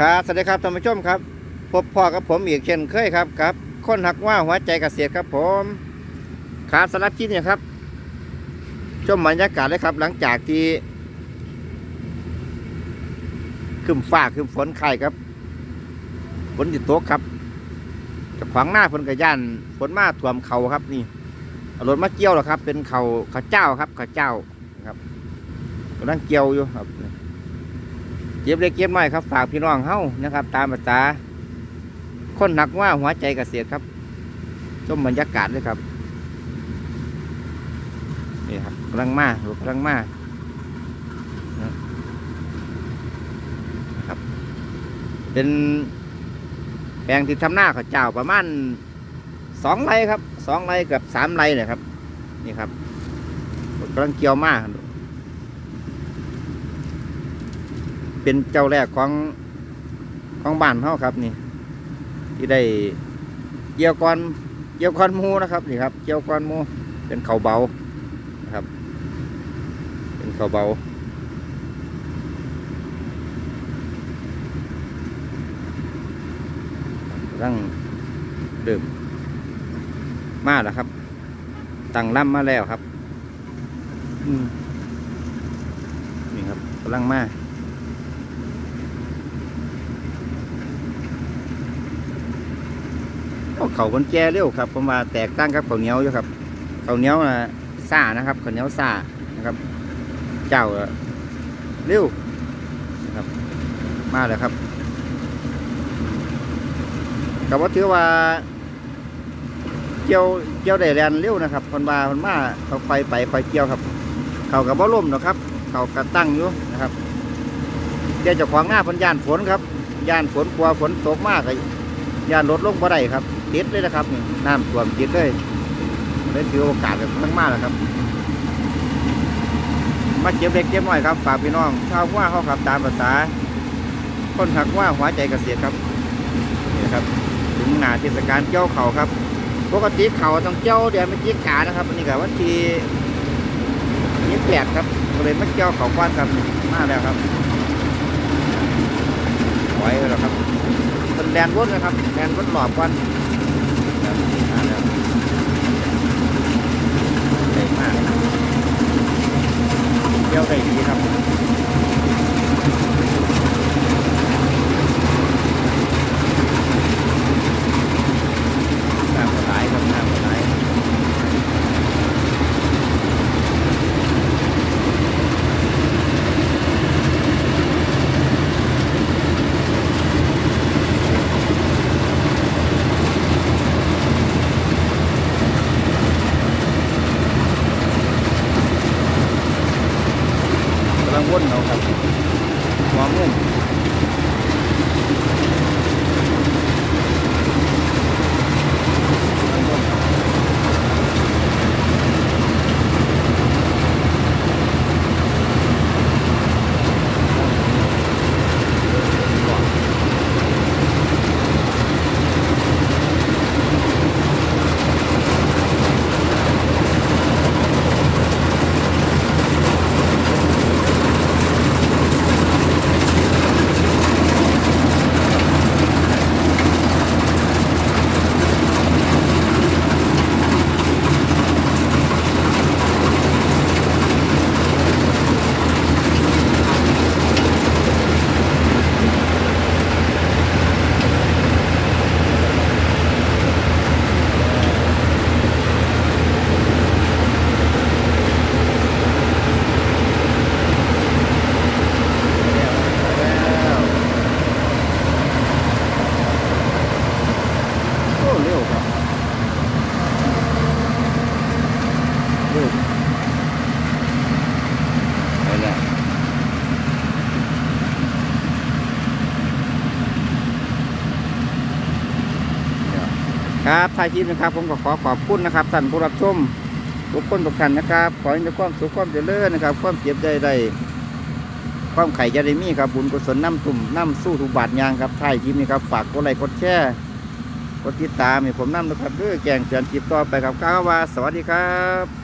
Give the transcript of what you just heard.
ครับสวัสดีครับท่านผู้ชมครับ พบพ่อกับผมอีกเช่นเคยครับกับคนหักว่าหัวใจเกษตรครับผมครับสำหรับที่นี่ครับ ชมบรรยากาศเลยครับ หลังจากที่ขึ้นฟ้าขึ้นฝนไข่ครับฝนจิตตกครับกับขวางหน้าฝนกระย่านฝนมาท่วมเขาครับ นี่อารถมาเกี่ยวหรอครับ เป็นเขาเขาเจ้าครับเขาเจ้าครับกำลังเกี่ยวอยู่ครับ เก็บเล็กเก็บน้อยครับ ฝากพี่น้องเฮ้านะครับ ตามภาษาคนหนักว่าหัวใจเกษตรครับชมบรรยากาศเลยครับนี่ครับกำลังมาลูกกำลังมานะครับ เป็นแปลงที่ทำหน้าข้าวเจ้าประมาณสองไร่ครับสองไร่เกับสามไร่เนี่ยครับ นี่ครับกำลังเกี่ยวมาก เป็นเจ้าแรกของของบ้านเขาครับนี่ ที่ได้เกี่ยวกอนเกี่ยวกอนมูนะครับนี่ครับเกี่ยวกอนมูเป็นเขาเบานะครับ เป็นเขาเบาตั้งเดิมมาแล้วครับตั้งล่ำมาแล้วครับ อืมนี่ครับกำลังมา โอ้ เขามันแก่เร็วครับผมว่าแตกต่างกับข้าวเหนียวอยู่ครับข้าวเหนียวนะซ่านะครับข้าวเหนียวซ่านะครับ เจ้าเร็วนะครับมาเลยครับกับว่าถือว่าเกี่ยวเกี่ยวได้แรงเร็วนะครับคนว่าคนมาเขาไฟไปไฟเกี่ยวครับ เขากับว่าล่มหรอกครับ เขากระตั้งอยู่นะครับเดี๋ยวจะขวางหน้าพันยานฝนครับยานฝนกลัวฝนตกมากเลยยานรถลงบ่ได้ครับ ติดเลยนะครับนี่น้ำท่วมติดเลยเลยถือโอกาสแบบทั้งมากแล้วครับ มาเก็บเล็กเก็บน้อยครับฝากพี่น้องชาวว่าเขาขับตามภาษาคนหักว่าหัวใจเกษตรครับนี่ครับ ถึงหนาเทศกาลเจ้าเขาครับปกติเขาต้องเจ้าเดือนไม่จีขานะครับอันนี้กับวันที่ยี่แปดครับก็เลยมาเจ้าเขาก้อนครับมาแล้วครับไว้แล้วครับเป็นแดนวนนะครับแดนวนหลอบกันครับมาแล้วเก่งมากนะเที่ยวได้ดีครับน้ำกระไหลครับน้ำกระไหลกำลัง วนเอาครับ เร็วครับเร็วไปแล้วครับท้ายคลิปนะครับ ผมก็ขอขอบคุณนะครับท่านผู้รับชมทุกคนทุกท่านนะครับ ขอให้มีความสุขความเจริญนะครับ ความเจ็บได้ได้ความไข่จะได้มีครับบุญกุศลน้ำตุ่มน้ำสู้ทุกบาทยางครับท้ายคลิปนี้ครับฝากกดไลค์กดแชร์ กดติดตามให้ผมนั่นะครับเพื่อแกงเตือนคลิปต่อไปครับก้าวว่าสวัสดีครับ